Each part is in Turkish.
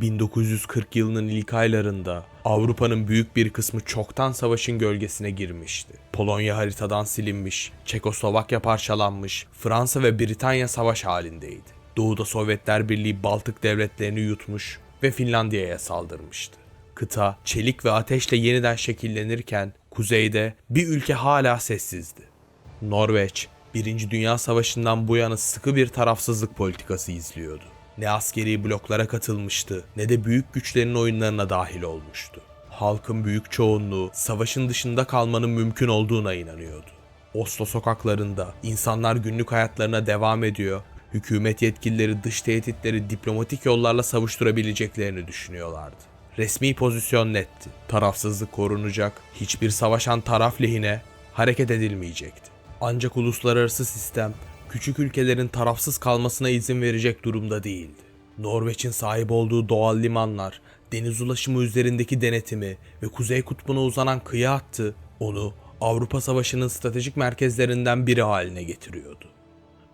1940 yılının ilk aylarında Avrupa'nın büyük bir kısmı çoktan savaşın gölgesine girmişti. Polonya haritadan silinmiş, Çekoslovakya parçalanmış, Fransa ve Britanya savaş halindeydi. Doğuda Sovyetler Birliği Baltık devletlerini yutmuş ve Finlandiya'ya saldırmıştı. Kıta çelik ve ateşle yeniden şekillenirken kuzeyde bir ülke hala sessizdi. Norveç, Birinci Dünya Savaşı'ndan bu yana sıkı bir tarafsızlık politikası izliyordu. Ne askeri bloklara katılmıştı ne de büyük güçlerin oyunlarına dahil olmuştu. Halkın büyük çoğunluğu savaşın dışında kalmanın mümkün olduğuna inanıyordu. Oslo sokaklarında insanlar günlük hayatlarına devam ediyor, hükümet yetkilileri dış tehditleri diplomatik yollarla savuşturabileceklerini düşünüyorlardı. Resmi pozisyon netti. Tarafsızlık korunacak, hiçbir savaşan taraf lehine hareket edilmeyecekti. Ancak uluslararası sistem küçük ülkelerin tarafsız kalmasına izin verecek durumda değildi. Norveç'in sahip olduğu doğal limanlar, deniz ulaşımı üzerindeki denetimi ve Kuzey Kutbu'na uzanan kıyı hattı onu Avrupa Savaşı'nın stratejik merkezlerinden biri haline getiriyordu.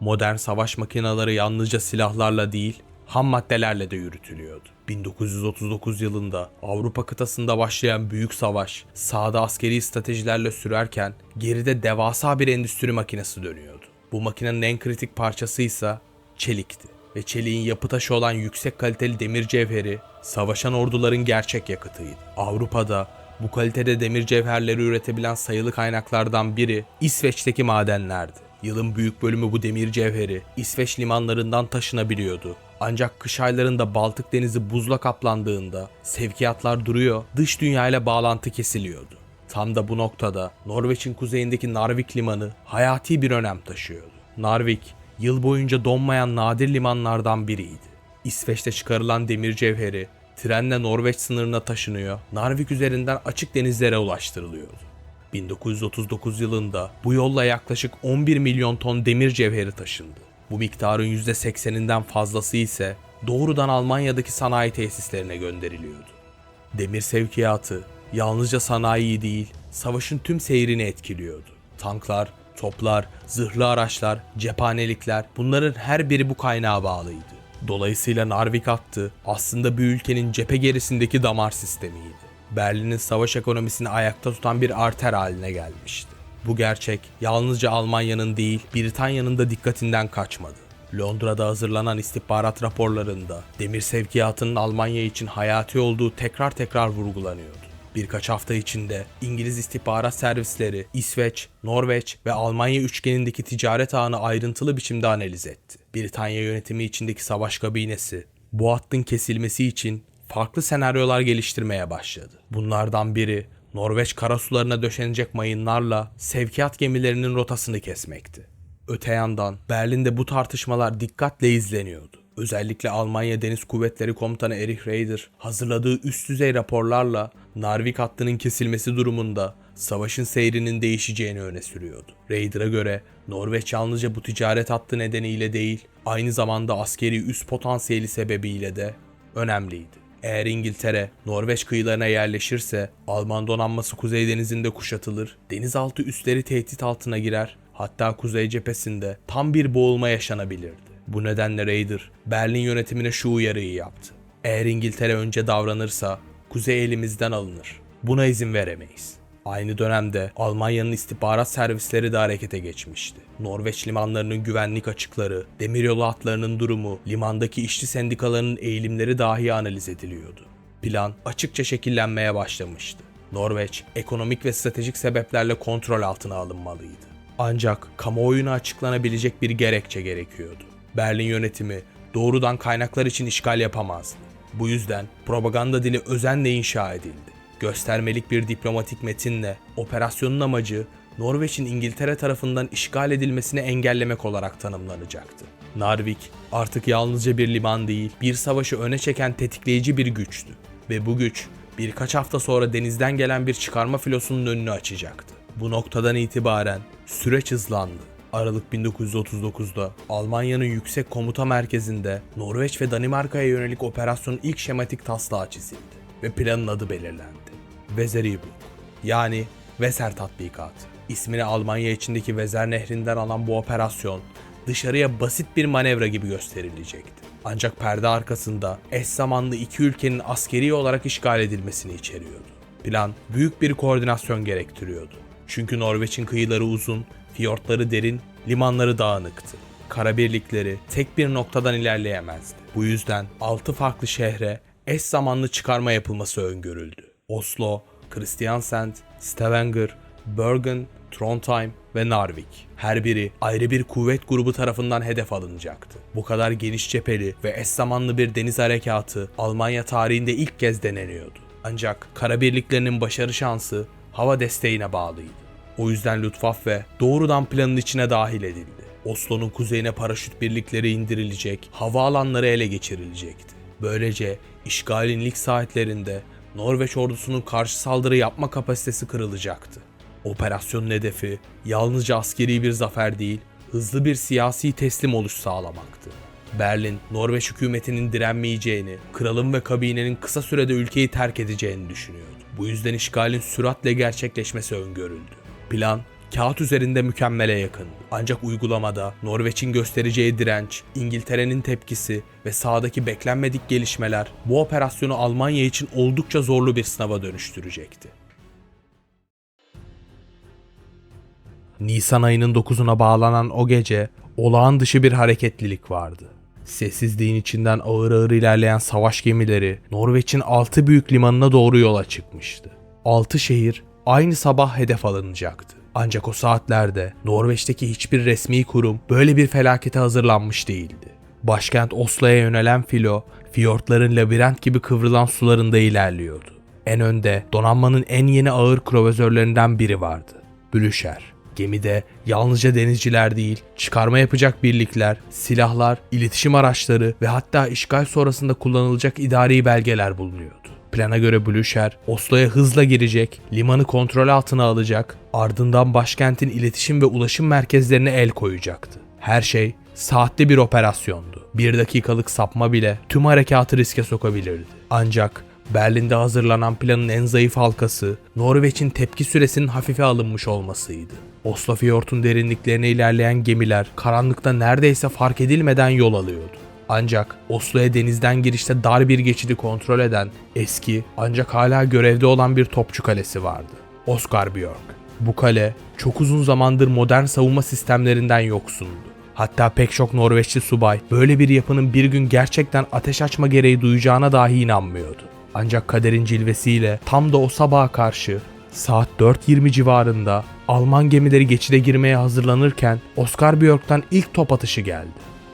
Modern savaş makineleri yalnızca silahlarla değil, ham maddelerle de yürütülüyordu. 1939 yılında Avrupa kıtasında başlayan büyük savaş sahada askeri stratejilerle sürerken geride devasa bir endüstri makinesi dönüyordu. Bu makinenin en kritik parçası ise çelikti ve çeliğin yapı taşı olan yüksek kaliteli demir cevheri savaşan orduların gerçek yakıtıydı. Avrupa'da bu kalitede demir cevherleri üretebilen sayılı kaynaklardan biri İsveç'teki madenlerdi. Yılın büyük bölümü bu demir cevheri İsveç limanlarından taşınabiliyordu. Ancak kış aylarında Baltık Denizi buzla kaplandığında sevkiyatlar duruyor, dış dünyayla bağlantı kesiliyordu. Tam da bu noktada Norveç'in kuzeyindeki Narvik limanı hayati bir önem taşıyordu. Narvik, yıl boyunca donmayan nadir limanlardan biriydi. İsveç'te çıkarılan demir cevheri trenle Norveç sınırına taşınıyor, Narvik üzerinden açık denizlere ulaştırılıyordu. 1939 yılında bu yolla yaklaşık 11 milyon ton demir cevheri taşındı. Bu miktarın %80'inden fazlası ise doğrudan Almanya'daki sanayi tesislerine gönderiliyordu. Demir sevkiyatı yalnızca sanayiyi değil, savaşın tüm seyrini etkiliyordu. Tanklar, toplar, zırhlı araçlar, cephanelikler bunların her biri bu kaynağa bağlıydı. Dolayısıyla Narvik hattı aslında bir ülkenin cephe gerisindeki damar sistemiydi. Berlin'in savaş ekonomisini ayakta tutan bir arter haline gelmişti. Bu gerçek yalnızca Almanya'nın değil Britanya'nın da dikkatinden kaçmadı. Londra'da hazırlanan istihbarat raporlarında demir sevkiyatının Almanya için hayati olduğu tekrar tekrar vurgulanıyordu. Birkaç hafta içinde İngiliz istihbarat servisleri İsveç, Norveç ve Almanya üçgenindeki ticaret ağını ayrıntılı biçimde analiz etti. Britanya yönetimi içindeki savaş kabinesi bu hattın kesilmesi için farklı senaryolar geliştirmeye başladı. Bunlardan biri Norveç karasularına döşenecek mayınlarla sevkiyat gemilerinin rotasını kesmekti. Öte yandan Berlin'de bu tartışmalar dikkatle izleniyordu. Özellikle Almanya Deniz Kuvvetleri Komutanı Erich Raeder hazırladığı üst düzey raporlarla Narvik hattının kesilmesi durumunda savaşın seyrinin değişeceğini öne sürüyordu. Raeder'a göre Norveç yalnızca bu ticaret hattı nedeniyle değil, aynı zamanda askeri üst potansiyeli sebebiyle de önemliydi. Eğer İngiltere Norveç kıyılarına yerleşirse Alman donanması Kuzey Denizi'nde kuşatılır, denizaltı üsleri tehdit altına girer, hatta Kuzey cephesinde tam bir boğulma yaşanabilirdi. Bu nedenle Raeder Berlin yönetimine şu uyarıyı yaptı. Eğer İngiltere önce davranırsa kuzey elimizden alınır. Buna izin veremeyiz. Aynı dönemde Almanya'nın istihbarat servisleri de harekete geçmişti. Norveç limanlarının güvenlik açıkları, demiryolu hatlarının durumu, limandaki işçi sendikalarının eğilimleri dahi analiz ediliyordu. Plan açıkça şekillenmeye başlamıştı. Norveç, ekonomik ve stratejik sebeplerle kontrol altına alınmalıydı. Ancak kamuoyuna açıklanabilecek bir gerekçe gerekiyordu. Berlin yönetimi doğrudan kaynaklar için işgal yapamazdı. Bu yüzden propaganda dili özenle inşa edildi. Göstermelik bir diplomatik metinle operasyonun amacı Norveç'in İngiltere tarafından işgal edilmesini engellemek olarak tanımlanacaktı. Narvik artık yalnızca bir liman değil, bir savaşı öne çeken tetikleyici bir güçtü ve bu güç birkaç hafta sonra denizden gelen bir çıkarma filosunun önünü açacaktı. Bu noktadan itibaren süreç hızlandı. Aralık 1939'da Almanya'nın yüksek komuta merkezinde Norveç ve Danimarka'ya yönelik operasyonun ilk şematik taslağı çizildi ve planın adı belirlendi. Vezeribuk yani Weser tatbikatı. İsmini Almanya içindeki Vezer Nehri'nden alan bu operasyon dışarıya basit bir manevra gibi gösterilecekti. Ancak perde arkasında eş zamanlı iki ülkenin askeri olarak işgal edilmesini içeriyordu. Plan büyük bir koordinasyon gerektiriyordu. Çünkü Norveç'in kıyıları uzun, fiyortları derin, limanları dağınıktı. Kara birlikleri tek bir noktadan ilerleyemezdi. Bu yüzden 6 farklı şehre eş zamanlı çıkarma yapılması öngörüldü. Oslo, Kristiansand, Stavanger, Bergen, Trondheim ve Narvik. Her biri ayrı bir kuvvet grubu tarafından hedef alınacaktı. Bu kadar geniş cepheli ve eş zamanlı bir deniz harekatı Almanya tarihinde ilk kez deneniyordu. Ancak kara birliklerinin başarı şansı hava desteğine bağlıydı. O yüzden Luftwaffe doğrudan planın içine dahil edildi. Oslo'nun kuzeyine paraşüt birlikleri indirilecek, hava alanları ele geçirilecekti. Böylece işgalin ilk saatlerinde Norveç ordusunun karşı saldırı yapma kapasitesi kırılacaktı. Operasyonun hedefi yalnızca askeri bir zafer değil, hızlı bir siyasi teslim oluş sağlamaktı. Berlin, Norveç hükümetinin direnmeyeceğini, kralın ve kabinenin kısa sürede ülkeyi terk edeceğini düşünüyordu. Bu yüzden işgalin süratle gerçekleşmesi öngörüldü. Plan kağıt üzerinde mükemmele yakındı. Ancak uygulamada Norveç'in göstereceği direnç, İngiltere'nin tepkisi ve sahadaki beklenmedik gelişmeler bu operasyonu Almanya için oldukça zorlu bir sınava dönüştürecekti. Nisan ayının 9'una bağlanan o gece olağan dışı bir hareketlilik vardı. Sessizliğin içinden ağır ağır ilerleyen savaş gemileri Norveç'in 6 büyük limanına doğru yola çıkmıştı. 6 şehir aynı sabah hedef alınacaktı. Ancak o saatlerde Norveç'teki hiçbir resmi kurum böyle bir felakete hazırlanmış değildi. Başkent Oslo'ya yönelen filo, fiyortların labirent gibi kıvrılan sularında ilerliyordu. En önde donanmanın en yeni ağır kruvazörlerinden biri vardı. Blücher. Gemide yalnızca denizciler değil, çıkarma yapacak birlikler, silahlar, iletişim araçları ve hatta işgal sonrasında kullanılacak idari belgeler bulunuyordu. Plana göre Blücher, Oslo'ya hızla girecek, limanı kontrol altına alacak, ardından başkentin iletişim ve ulaşım merkezlerine el koyacaktı. Her şey saatli bir operasyondu. Bir dakikalık sapma bile tüm harekatı riske sokabilirdi. Ancak Berlin'de hazırlanan planın en zayıf halkası Norveç'in tepki süresinin hafife alınmış olmasıydı. Oslo Fiyort'un derinliklerine ilerleyen gemiler karanlıkta neredeyse fark edilmeden yol alıyordu. Ancak Oslo'ya denizden girişte dar bir geçidi kontrol eden eski ancak hala görevde olan bir topçu kalesi vardı. Oscarbjörg. Bu kale çok uzun zamandır modern savunma sistemlerinden yoksundu. Hatta pek çok Norveçli subay böyle bir yapının bir gün gerçekten ateş açma gereği duyacağına dahi inanmıyordu. Ancak kaderin cilvesiyle tam da o sabaha karşı saat 4.20 civarında Alman gemileri geçide girmeye hazırlanırken Oscar Björk'tan ilk top atışı geldi.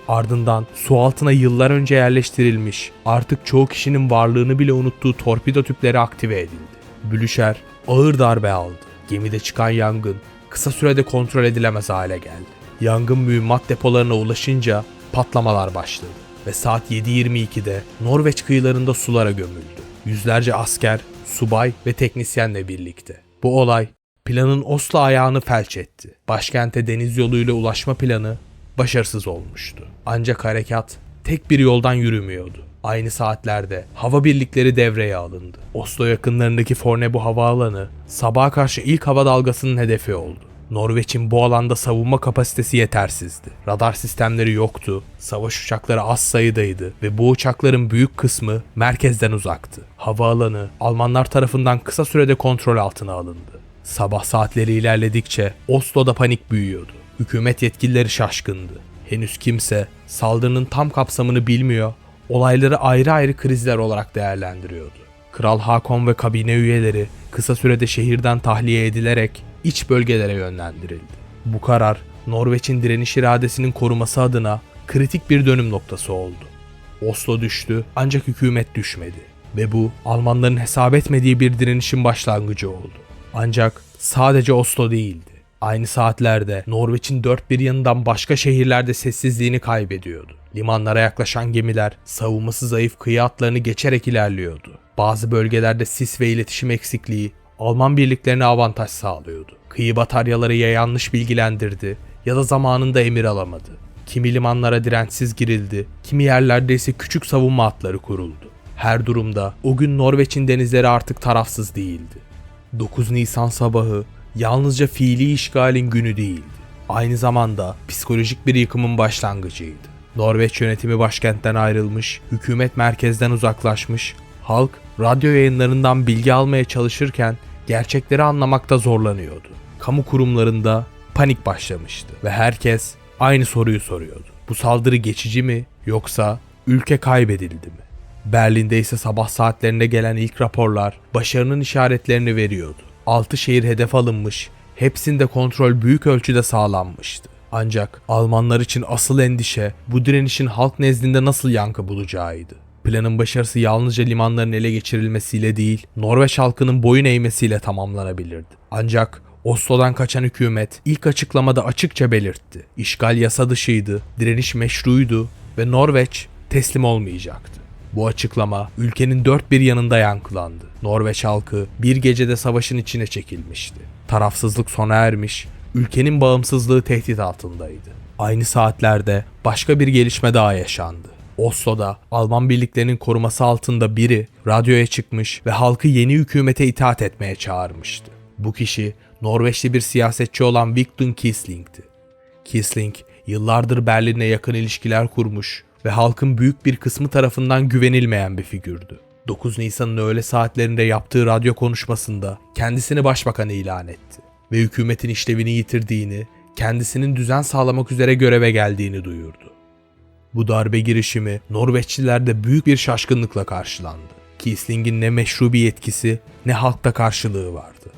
Ardından su altına yıllar önce yerleştirilmiş, artık çoğu kişinin varlığını bile unuttuğu torpido tüpleri aktive edildi. Blücher ağır darbe aldı. Gemide çıkan yangın kısa sürede kontrol edilemez hale geldi. Yangın mühimmat depolarına ulaşınca patlamalar başladı ve saat 7.22'de Norveç kıyılarında sulara gömüldü. Yüzlerce asker, subay ve teknisyenle birlikte. Bu olay planın Oslo ayağını felç etti. Başkente deniz yoluyla ulaşma planı başarısız olmuştu. Ancak harekat tek bir yoldan yürümüyordu. Aynı saatlerde hava birlikleri devreye alındı. Oslo yakınlarındaki Fornebu havaalanı sabaha karşı ilk hava dalgasının hedefi oldu. Norveç'in bu alanda savunma kapasitesi yetersizdi. Radar sistemleri yoktu, savaş uçakları az sayıdaydı ve bu uçakların büyük kısmı merkezden uzaktı. Havaalanı Almanlar tarafından kısa sürede kontrol altına alındı. Sabah saatleri ilerledikçe Oslo'da panik büyüyordu. Hükümet yetkilileri şaşkındı. Henüz kimse saldırının tam kapsamını bilmiyor, olayları ayrı ayrı krizler olarak değerlendiriyordu. Kral Hakon ve kabine üyeleri kısa sürede şehirden tahliye edilerek iç bölgelere yönlendirildi. Bu karar Norveç'in direniş iradesinin koruması adına kritik bir dönüm noktası oldu. Oslo düştü ancak hükümet düşmedi ve bu Almanların hesap etmediği bir direnişin başlangıcı oldu. Ancak sadece Oslo değildi. Aynı saatlerde Norveç'in dört bir yanından başka şehirlerde sessizliğini kaybediyordu. Limanlara yaklaşan gemiler savunması zayıf kıyı hatlarını geçerek ilerliyordu. Bazı bölgelerde sis ve iletişim eksikliği Alman birliklerine avantaj sağlıyordu. Kıyı bataryaları ya yanlış bilgilendirdi ya da zamanında emir alamadı. Kimi limanlara dirençsiz girildi, kimi yerlerde ise küçük savunma hatları kuruldu. Her durumda o gün Norveç'in denizleri artık tarafsız değildi. 9 Nisan sabahı yalnızca fiili işgalin günü değildi. Aynı zamanda psikolojik bir yıkımın başlangıcıydı. Norveç yönetimi başkentten ayrılmış, hükümet merkezden uzaklaşmış, halk radyo yayınlarından bilgi almaya çalışırken gerçekleri anlamakta zorlanıyordu. Kamu kurumlarında panik başlamıştı ve herkes aynı soruyu soruyordu. Bu saldırı geçici mi yoksa ülke kaybedildi mi? Berlin'de ise sabah saatlerinde gelen ilk raporlar başarının işaretlerini veriyordu. 6 şehir hedef alınmış, hepsinde kontrol büyük ölçüde sağlanmıştı. Ancak Almanlar için asıl endişe bu direnişin halk nezdinde nasıl yankı bulacağıydı. Planın başarısı yalnızca limanların ele geçirilmesiyle değil, Norveç halkının boyun eğmesiyle tamamlanabilirdi. Ancak Oslo'dan kaçan hükümet ilk açıklamada açıkça belirtti. İşgal yasa dışıydı, direniş meşruydu ve Norveç teslim olmayacaktı. Bu açıklama ülkenin dört bir yanında yankılandı. Norveç halkı bir gecede savaşın içine çekilmişti. Tarafsızlık sona ermiş, ülkenin bağımsızlığı tehdit altındaydı. Aynı saatlerde başka bir gelişme daha yaşandı. Oslo'da Alman birliklerinin koruması altında biri radyoya çıkmış ve halkı yeni hükümete itaat etmeye çağırmıştı. Bu kişi Norveçli bir siyasetçi olan Victor Kisling'ti. Kisling yıllardır Berlin'le yakın ilişkiler kurmuş ve halkın büyük bir kısmı tarafından güvenilmeyen bir figürdü. 9 Nisan'ın öğle saatlerinde yaptığı radyo konuşmasında kendisini başbakan ilan etti ve hükümetin işlevini yitirdiğini, kendisinin düzen sağlamak üzere göreve geldiğini duyurdu. Bu darbe girişimi Norveçlilerde büyük bir şaşkınlıkla karşılandı. Kisling'in ne meşru bir yetkisi ne halkta karşılığı vardı.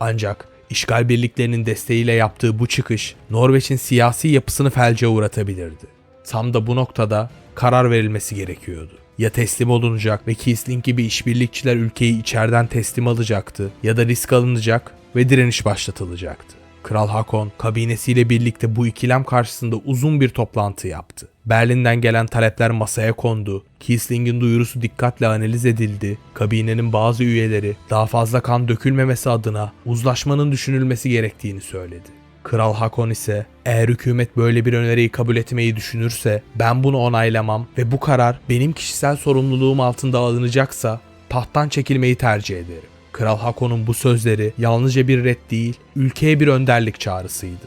Ancak işgal birliklerinin desteğiyle yaptığı bu çıkış Norveç'in siyasi yapısını felce uğratabilirdi. Tam da bu noktada karar verilmesi gerekiyordu. Ya teslim olunacak ve Kisling gibi işbirlikçiler ülkeyi içeriden teslim alacaktı ya da risk alınacak ve direniş başlatılacaktı. Kral Hakon kabinesiyle birlikte bu ikilem karşısında uzun bir toplantı yaptı. Berlin'den gelen talepler masaya kondu. Kisling'in duyurusu dikkatle analiz edildi. Kabinenin bazı üyeleri daha fazla kan dökülmemesi adına uzlaşmanın düşünülmesi gerektiğini söyledi. Kral Hakon ise eğer hükümet böyle bir öneriyi kabul etmeyi düşünürse ben bunu onaylamam ve bu karar benim kişisel sorumluluğum altında alınacaksa tahttan çekilmeyi tercih ederim. Kral Hakon'un bu sözleri yalnızca bir red değil, ülkeye bir önderlik çağrısıydı.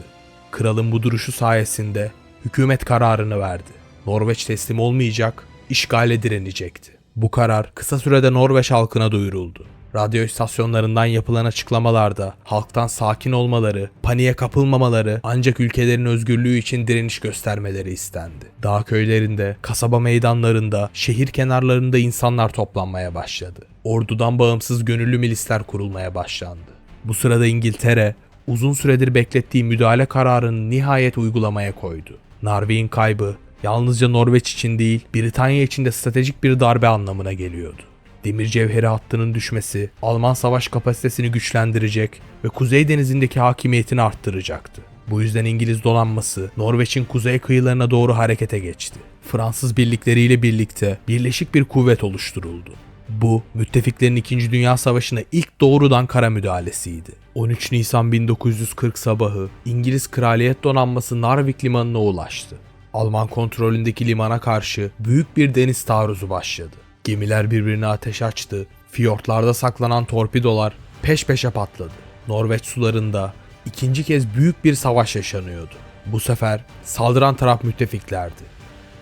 Kralın bu duruşu sayesinde hükümet kararını verdi. Norveç teslim olmayacak, işgale direnecekti. Bu karar kısa sürede Norveç halkına duyuruldu. Radyo istasyonlarından yapılan açıklamalarda halktan sakin olmaları, paniğe kapılmamaları ancak ülkelerin özgürlüğü için direniş göstermeleri istendi. Dağ köylerinde, kasaba meydanlarında, şehir kenarlarında insanlar toplanmaya başladı. Ordudan bağımsız gönüllü milisler kurulmaya başlandı. Bu sırada İngiltere uzun süredir beklettiği müdahale kararını nihayet uygulamaya koydu. Narvik'in kaybı yalnızca Norveç için değil, Britanya için de stratejik bir darbe anlamına geliyordu. Demir cevheri hattının düşmesi Alman savaş kapasitesini güçlendirecek ve Kuzey Denizi'ndeki hakimiyetini arttıracaktı. Bu yüzden İngiliz donanması Norveç'in kuzey kıyılarına doğru harekete geçti. Fransız birlikleriyle birlikte birleşik bir kuvvet oluşturuldu. Bu müttefiklerin 2. Dünya Savaşı'na ilk doğrudan kara müdahalesiydi. 13 Nisan 1940 sabahı İngiliz Kraliyet Donanması Narvik limanına ulaştı. Alman kontrolündeki limana karşı büyük bir deniz taarruzu başladı. Gemiler birbirine ateş açtı. Fiyortlarda saklanan torpidolar peş peşe patladı. Norveç sularında ikinci kez büyük bir savaş yaşanıyordu. Bu sefer saldıran taraf müttefiklerdi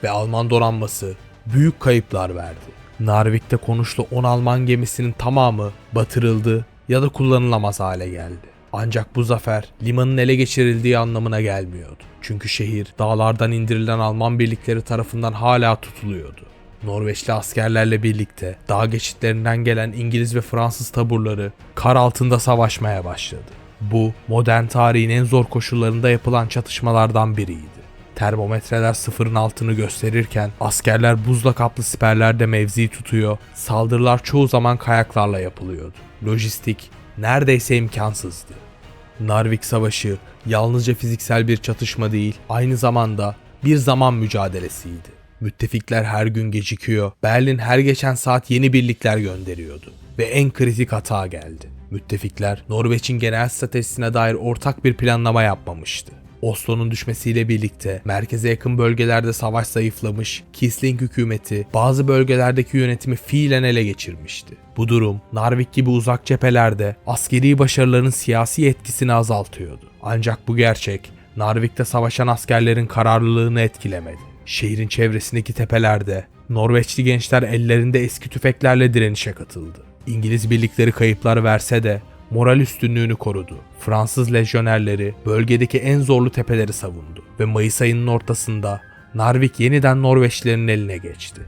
ve Alman donanması büyük kayıplar verdi. Narvik'te konuşlu 10 Alman gemisinin tamamı batırıldı ya da kullanılamaz hale geldi. Ancak bu zafer limanın ele geçirildiği anlamına gelmiyordu. Çünkü şehir dağlardan indirilen Alman birlikleri tarafından hala tutuluyordu. Norveçli askerlerle birlikte dağ geçitlerinden gelen İngiliz ve Fransız taburları kar altında savaşmaya başladı. Bu modern tarihin en zor koşullarında yapılan çatışmalardan biriydi. Termometreler sıfırın altını gösterirken askerler buzla kaplı siperlerde mevzi tutuyor, saldırılar çoğu zaman kayaklarla yapılıyordu. Lojistik neredeyse imkansızdı. Narvik Savaşı yalnızca fiziksel bir çatışma değil, aynı zamanda bir zaman mücadelesiydi. Müttefikler her gün gecikiyor, Berlin her geçen saat yeni birlikler gönderiyordu. Ve en kritik hata geldi. Müttefikler Norveç'in genel stratejisine dair ortak bir planlama yapmamıştı. Oslo'nun düşmesiyle birlikte merkeze yakın bölgelerde savaş zayıflamış, Kisling hükümeti bazı bölgelerdeki yönetimi fiilen ele geçirmişti. Bu durum Narvik gibi uzak cephelerde askeri başarıların siyasi etkisini azaltıyordu. Ancak bu gerçek Narvik'te savaşan askerlerin kararlılığını etkilemedi. Şehrin çevresindeki tepelerde Norveçli gençler ellerinde eski tüfeklerle direnişe katıldı. İngiliz birlikleri kayıplar verse de moral üstünlüğünü korudu. Fransız lejyonerleri bölgedeki en zorlu tepeleri savundu ve Mayıs ayının ortasında Narvik yeniden Norveçlilerin eline geçti.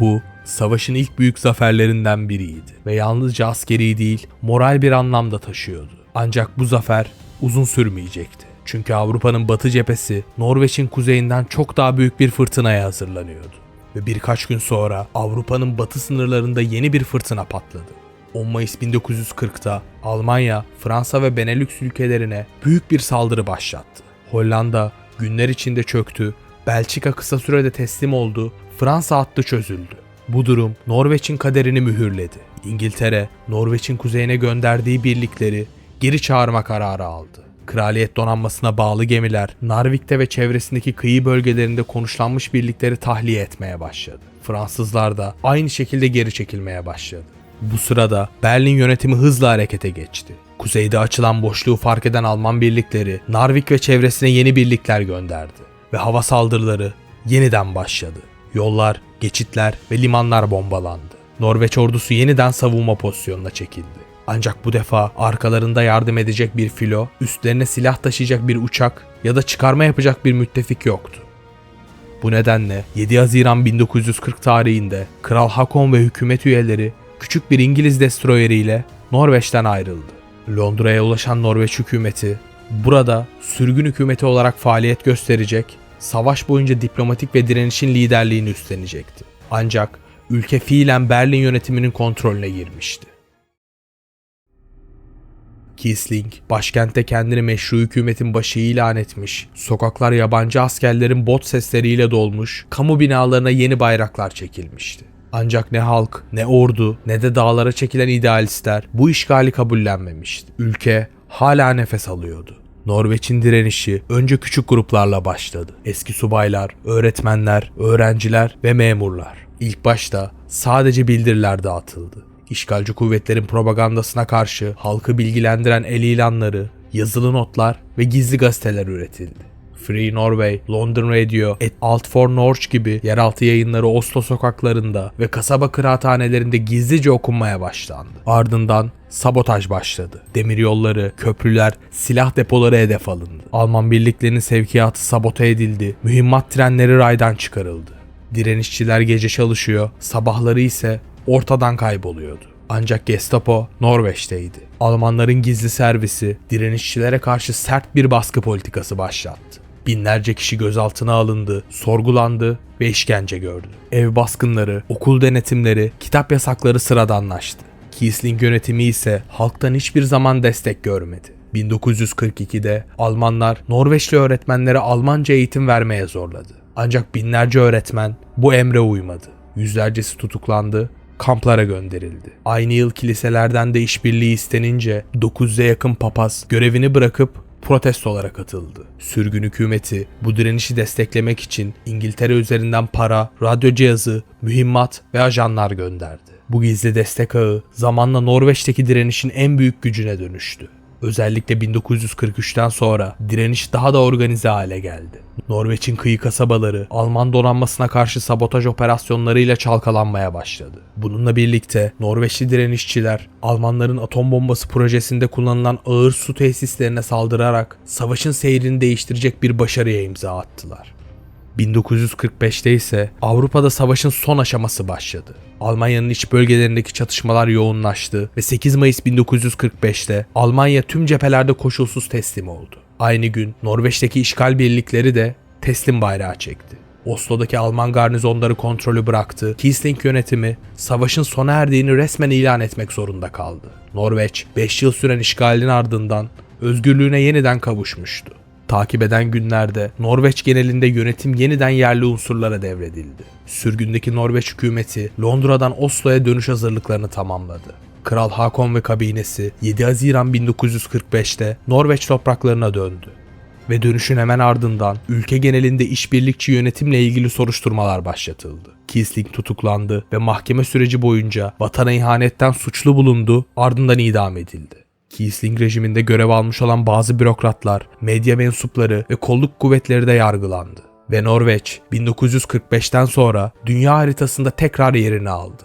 Bu savaşın ilk büyük zaferlerinden biriydi ve yalnızca askeri değil moral bir anlamda taşıyordu. Ancak bu zafer uzun sürmeyecekti. Çünkü Avrupa'nın batı cephesi Norveç'in kuzeyinden çok daha büyük bir fırtınaya hazırlanıyordu. Ve birkaç gün sonra Avrupa'nın batı sınırlarında yeni bir fırtına patladı. 10 Mayıs 1940'ta Almanya, Fransa ve Benelux ülkelerine büyük bir saldırı başlattı. Hollanda günler içinde çöktü, Belçika kısa sürede teslim oldu, Fransa hattı çözüldü. Bu durum Norveç'in kaderini mühürledi. İngiltere, Norveç'in kuzeyine gönderdiği birlikleri geri çağırma kararı aldı. Kraliyet donanmasına bağlı gemiler Narvik'te ve çevresindeki kıyı bölgelerinde konuşlanmış birlikleri tahliye etmeye başladı. Fransızlar da aynı şekilde geri çekilmeye başladı. Bu sırada Berlin yönetimi hızla harekete geçti. Kuzeyde açılan boşluğu fark eden Alman birlikleri Narvik ve çevresine yeni birlikler gönderdi ve hava saldırıları yeniden başladı. Yollar, geçitler ve limanlar bombalandı. Norveç ordusu yeniden savunma pozisyonuna çekildi. Ancak bu defa arkalarında yardım edecek bir filo, üstlerine silah taşıyacak bir uçak ya da çıkarma yapacak bir müttefik yoktu. Bu nedenle 7 Haziran 1940 tarihinde Kral Hakon ve hükümet üyeleri küçük bir İngiliz destroyeriyle Norveç'ten ayrıldı. Londra'ya ulaşan Norveç hükümeti burada sürgün hükümeti olarak faaliyet gösterecek, savaş boyunca diplomatik ve direnişin liderliğini üstlenecekti. Ancak ülke fiilen Berlin yönetiminin kontrolüne girmişti. Kiesling, başkentte kendini meşru hükümetin başı ilan etmiş, sokaklar yabancı askerlerin bot sesleriyle dolmuş, kamu binalarına yeni bayraklar çekilmişti. Ancak ne halk, ne ordu, ne de dağlara çekilen idealistler bu işgali kabullenmemişti. Ülke hala nefes alıyordu. Norveç'in direnişi önce küçük gruplarla başladı. Eski subaylar, öğretmenler, öğrenciler ve memurlar. İlk başta sadece bildiriler dağıtıldı. İşgalci kuvvetlerin propagandasına karşı halkı bilgilendiren el ilanları, yazılı notlar ve gizli gazeteler üretildi. Free Norway, London Radio, Et Alt for Norge gibi yeraltı yayınları Oslo sokaklarında ve kasaba kıraathanelerinde gizlice okunmaya başlandı. Ardından sabotaj başladı. Demiryolları, köprüler, silah depoları hedef alındı. Alman birliklerinin sevkiyatı sabote edildi. Mühimmat trenleri raydan çıkarıldı. Direnişçiler gece çalışıyor, sabahları ise ortadan kayboluyordu. Ancak Gestapo Norveç'teydi. Almanların gizli servisi direnişçilere karşı sert bir baskı politikası başlattı. Binlerce kişi gözaltına alındı, sorgulandı ve işkence gördü. Ev baskınları, okul denetimleri, kitap yasakları sıradanlaştı. Kiesling yönetimi ise halktan hiçbir zaman destek görmedi. 1942'de Almanlar Norveçli öğretmenlere Almanca eğitim vermeye zorladı. Ancak binlerce öğretmen bu emre uymadı. Yüzlercesi tutuklandı, kamplara gönderildi. Aynı yıl kiliselerden de işbirliği istenince 900'e yakın papaz görevini bırakıp protestolara katıldı. Sürgün hükümeti bu direnişi desteklemek için İngiltere üzerinden para, radyo cihazı, mühimmat ve ajanlar gönderdi. Bu gizli destek ağı zamanla Norveç'teki direnişin en büyük gücüne dönüştü. Özellikle 1943'ten sonra direniş daha da organize hale geldi. Norveç'in kıyı kasabaları Alman donanmasına karşı sabotaj operasyonlarıyla çalkalanmaya başladı. Bununla birlikte Norveçli direnişçiler Almanların atom bombası projesinde kullanılan ağır su tesislerine saldırarak savaşın seyrini değiştirecek bir başarıya imza attılar. 1945'te ise Avrupa'da savaşın son aşaması başladı. Almanya'nın iç bölgelerindeki çatışmalar yoğunlaştı ve 8 Mayıs 1945'te Almanya tüm cephelerde koşulsuz teslim oldu. Aynı gün Norveç'teki işgal birlikleri de teslim bayrağı çekti. Oslo'daki Alman garnizonları kontrolü bıraktı. Kiesling yönetimi savaşın sona erdiğini resmen ilan etmek zorunda kaldı. Norveç 5 yıl süren işgalin ardından özgürlüğüne yeniden kavuşmuştu. Takip eden günlerde Norveç genelinde yönetim yeniden yerli unsurlara devredildi. Sürgündeki Norveç hükümeti Londra'dan Oslo'ya dönüş hazırlıklarını tamamladı. Kral Hakon ve kabinesi 7 Haziran 1945'te Norveç topraklarına döndü ve dönüşün hemen ardından ülke genelinde işbirlikçi yönetimle ilgili soruşturmalar başlatıldı. Kiesling tutuklandı ve mahkeme süreci boyunca vatana ihanetten suçlu bulundu, ardından idam edildi. Kiesling rejiminde görev almış olan bazı bürokratlar, medya mensupları ve kolluk kuvvetleri de yargılandı. ve Norveç 1945'ten sonra dünya haritasında tekrar yerini aldı.